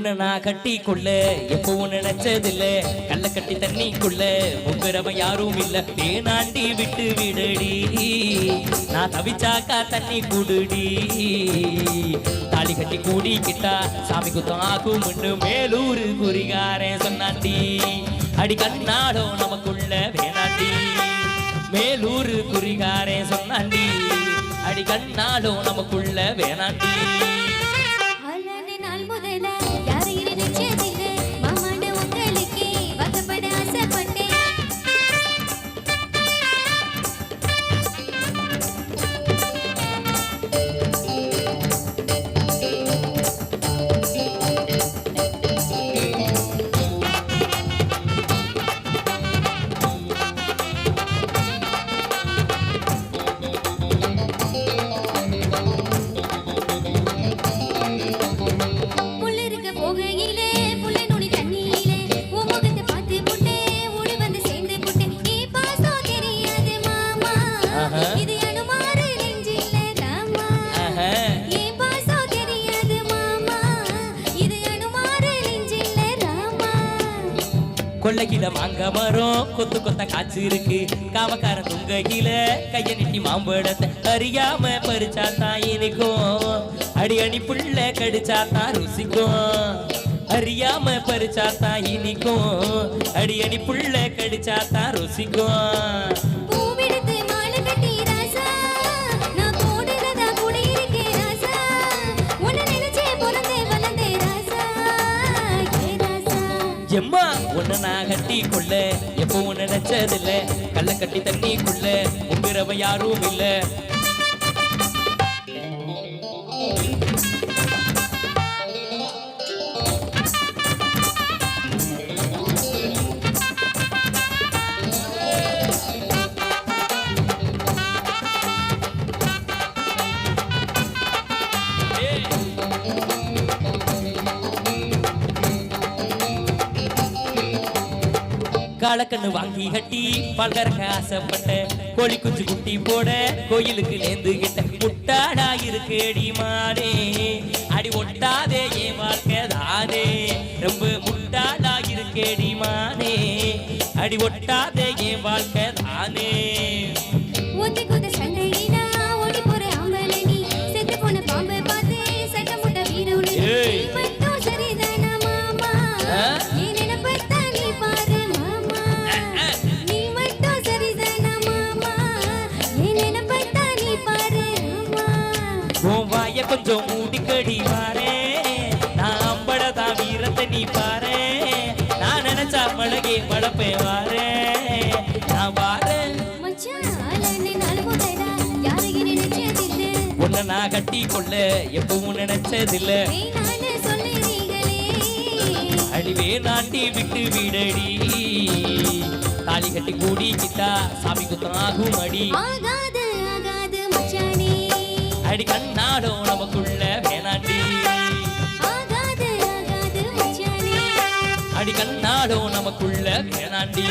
உன்னை நான் கட்டிக்குள்ள. எப்பவும் நினைச்சதில்ல. கள்ள கட்டி தண்ணிக்குள்ள. முங்குறவன் யாரும் இல்ல. தேனாண்டி விட்டு விடடி. நான் தவிச்சாக்கா தண்ணி குடுடி. தாலி கட்டி கூடிக்கிட்டா சாமி குத்தம் ஆகும் மேலூரு குறிகாரன் சொன்னாண்டி. அடி கண்ணாடோ நமக்குள்ள வேணாண்டி. மேலூரு குறிகாரன் சொன்னாண்டி. அடி கண்ணாடோ நமக்குள்ள வேணாண்டி. கொள்ளையில மாங்க மரம் கொத்து கொத்த காய்ச்சி இருக்கு. காவக்கார துங்ககில கைய நீட்டி மாம்பழத்தை அறியாம பறிச்சா தான் இனிக்கும் அடி அணி புள்ள கடிச்சா தான் ருசிக்கும். அறியாம பறிச்சா தான் இனிக்கும். அடி அணி புள்ள கடிச்சா தான் ருசிக்கும். உன்னை எம்மா உன்னை நான் கட்டி கொள்ள எப்பவும் நினைச்சதில்ல. கள்ள கட்டி தண்ணிக்குள்ள. உங்குறவ யாரும் இல்ல. காலக்கண்ணு வாங்கி கட்டி பல்கறக்க ஆசைப்பட்ட கோழி குஞ்சு குட்டி போட கோயிலுக்கு நேர்ந்து கிட்ட முட்டாடா இருக்கு அடி மாடே அடி ஒட்டாதே ஏ வாழ்க்கை தானே. ரொம்ப முட்டாடா இருக்கு அடி மாடே அடி ஒட்டாதே ஏ வாழ்க்கை தானே. கொஞ்சம் மூடிக்கடி வாரே நான் அம்பளதா வீரத்தை நீ பாரு. நான் நினைச்சா மழகே மழப்பே வாரே. நான் நினைச்சதில்லை? உன்னை நான் கட்டி கொள்ள எப்பவும் நினைச்சதில்ல. அடிவே நாண்டி விட்டு விடடி. தாலி கட்டி கூடிக்கிட்டா சாமி குத்தம் ஆகும் அடி அடி கண்ணாடும் நமக்குள்ள வேணாண்டி. அடி கண்ணாடும் நமக்குள்ள வேணாண்டி.